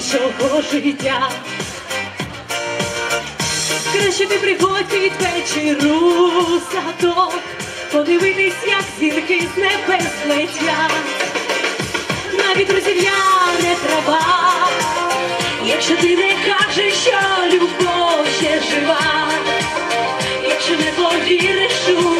нашого життя. Краще ти приходь під вечір у садок, подивитись, як зірки з небес летять. Навіть розів'яне трава, якщо ти не кажеш, що любов ще жива, якщо не повіриш у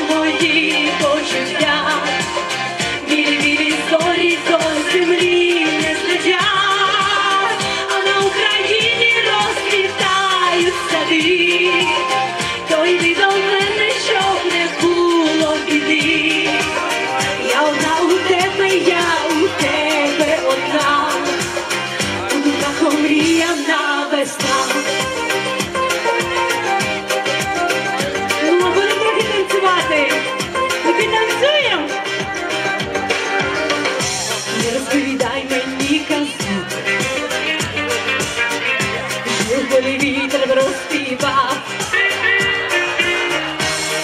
в полі вітер розспівав.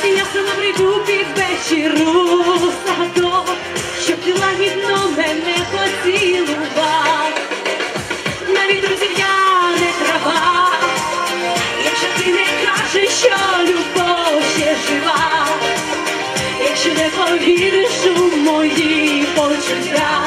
Я сама прийду під вечір у садок, щоб ти лагідно мене поцілував. Навіть розів'яне трава, якщо ти не кажеш, що любов ще жива, якщо не повіриш у мої почуття,